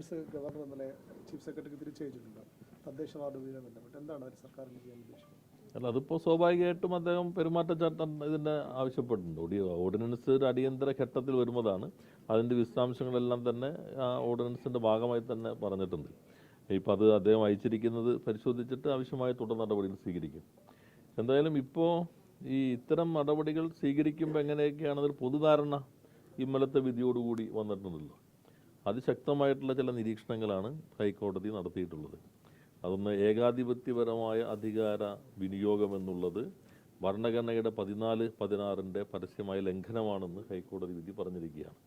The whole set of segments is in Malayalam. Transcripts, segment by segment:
ഓർഡിനൻസ് ഗവർണർ ഇന്നലെ ചീഫ് സെക്രട്ടറിക്ക് തിരിച്ചയച്ചിട്ടുണ്ട് തദ്ദേശ വാർഡുമായി ബന്ധപ്പെട്ട് എന്താണ് അവർ സർക്കാരിന് ചെയ്യാൻ ഉദ്ദേശിക്കുന്നത്? അല്ല അതിപ്പോൾ സ്വാഭാവികമായിട്ടും അദ്ദേഹം പെരുമാറ്റച്ചട്ടം ഇതിന്റെ ആവശ്യപ്പെട്ടിട്ടുണ്ട്. ഓടി ഓർഡിനൻസ് ഒരു അടിയന്തര ഘട്ടത്തിൽ വരുന്നതാണ്. അതിന്റെ വിശദാംശങ്ങളെല്ലാം തന്നെ ആ ഓർഡിനൻസിന്റെ ഭാഗമായി തന്നെ പറഞ്ഞിട്ടുണ്ട്. ഇപ്പോൾ അത് അദ്ദേഹം അയച്ചിരിക്കുന്നത് പരിശോധിച്ചിട്ട് ആവശ്യമായ തുടർ നടപടികൾ സ്വീകരിക്കും. എന്തായാലും ഇപ്പോൾ ഈ ഇത്തരം നടപടികൾ സ്വീകരിക്കുമ്പോൾ എങ്ങനെയൊക്കെയാണെന്നൊരു പൊതുധാരണ ഇമ്മലത്തെ വിധിയോടുകൂടി വന്നിട്ടുണ്ടല്ലോ. അതിശക്തമായിട്ടുള്ള ചില നിരീക്ഷണങ്ങളാണ് ഹൈക്കോടതി നടത്തിയിട്ടുള്ളത്. അതൊന്ന് ഏകാധിപത്യപരമായ അധികാര വിനിയോഗം എന്നുള്ളത് ഭരണഘടനയുടെ പതിനാല് പതിനാറിന്റെ പരസ്യമായ ലംഘനമാണെന്ന് ഹൈക്കോടതി വിധി പറഞ്ഞിരിക്കുകയാണ്.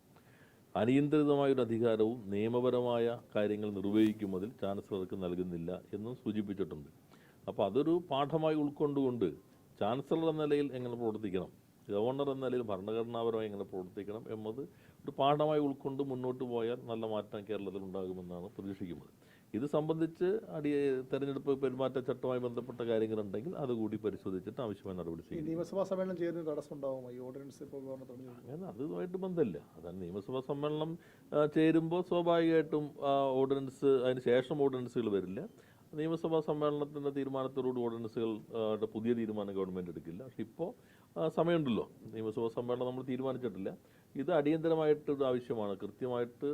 അനിയന്ത്രിതമായൊരു അധികാരവും നിയമപരമായ കാര്യങ്ങൾ നിർവഹിക്കുന്നതിൽ ചാൻസലർക്ക് നൽകുന്നില്ല എന്നും സൂചിപ്പിച്ചിട്ടുണ്ട്. അപ്പോൾ അതൊരു പാഠമായി ഉൾക്കൊണ്ടുകൊണ്ട് ചാൻസലർ എന്ന നിലയിൽ എങ്ങനെ പ്രവർത്തിക്കണം? ഗവർണർ എന്ന നിലയിൽ ഭരണഘടനാപരമായി എങ്ങനെ പ്രവർത്തിക്കണം എന്നത് ഒരു പാഠമായി ഉൾക്കൊണ്ട് മുന്നോട്ട് പോയാൽ നല്ല മാറ്റം കേരളത്തിൽ ഉണ്ടാകുമെന്നാണ് പ്രതീക്ഷിക്കുന്നത്. ഇത് സംബന്ധിച്ച് അടി തെരഞ്ഞെടുപ്പ് പെരുമാറ്റച്ചട്ടവുമായി ബന്ധപ്പെട്ട കാര്യങ്ങളുണ്ടെങ്കിൽ അതുകൂടി പരിശോധിച്ചിട്ട് ആവശ്യമായ നടപടി സ്വീകരിക്കും. നിയമസഭാ സമ്മേളനം ചെയ്യുന്ന തടസ്സം ഉണ്ടാവുമോ? ഈ ഓർഡിനൻസ് ഇപ്പോൾ അതുമായിട്ട് ബന്ധമില്ല. അതാണ് നിയമസഭാ സമ്മേളനം ചേരുമ്പോൾ സ്വാഭാവികമായിട്ടും ഓർഡിനൻസ് അതിന് ശേഷം ഓർഡിനൻസുകൾ വരില്ല. നിയമസഭാ സമ്മേളനത്തിന്റെ തീരുമാനത്തോടുകൂടി ഓർഡിനൻസുകൾ പുതിയ തീരുമാനം ഗവൺമെന്റ് എടുക്കില്ല. പക്ഷെ ഇപ്പോൾ സമയമുണ്ടല്ലോ. നിയമസഭാ സമ്മേളനം നമ്മൾ തീരുമാനിച്ചിട്ടില്ല. ഇത് അടിയന്തരമായിട്ടൊരു ആവശ്യമാണ്. കൃത്യമായിട്ട്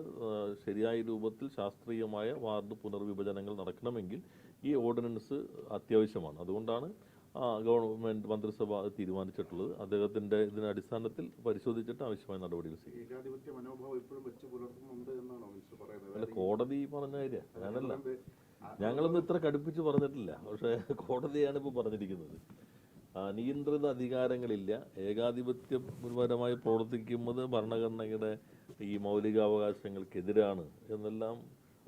ശരിയായ രൂപത്തിൽ ശാസ്ത്രീയമായ വാർഡ് പുനർവിഭജനങ്ങൾ നടക്കണമെങ്കിൽ ഈ ഓർഡിനൻസ് അത്യാവശ്യമാണ്. അതുകൊണ്ടാണ് ഗവൺമെന്റ് ഗവൺമെന്റ് മന്ത്രിസഭ അത് തീരുമാനിച്ചിട്ടുള്ളത്. അദ്ദേഹത്തിന്റെ ഇതിന് അടിസ്ഥാനത്തിൽ പരിശോധിച്ചിട്ട് ആവശ്യമായ നടപടികൾ സ്വീകരിക്കും. അല്ല കോടതി പറഞ്ഞ കാര്യം. ഞാനല്ല ഞങ്ങളൊന്നും ഇത്ര കടുപ്പിച്ച് പറഞ്ഞിട്ടില്ല. പക്ഷേ കോടതിയാണ് ഇപ്പോൾ പറഞ്ഞിരിക്കുന്നത്. അനിയന്ത്രിത അധികാരങ്ങളില്ല. ഏകാധിപത്യപരമായി പ്രവർത്തിക്കുന്നത് ഭരണഘടനയുടെ ഈ മൗലികാവകാശങ്ങൾക്കെതിരാണ്. എന്നെല്ലാം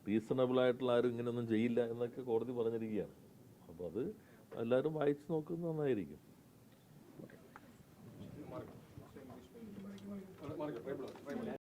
റീസണബിളായിട്ടുള്ള ആരും ഇങ്ങനെയൊന്നും ചെയ്യില്ല എന്നൊക്കെ കോടതി പറഞ്ഞിരിക്കുകയാണ്. അപ്പോൾ അത് എല്ലാവരും വായിച്ചു നോക്കുന്നത് നന്നായിരിക്കും.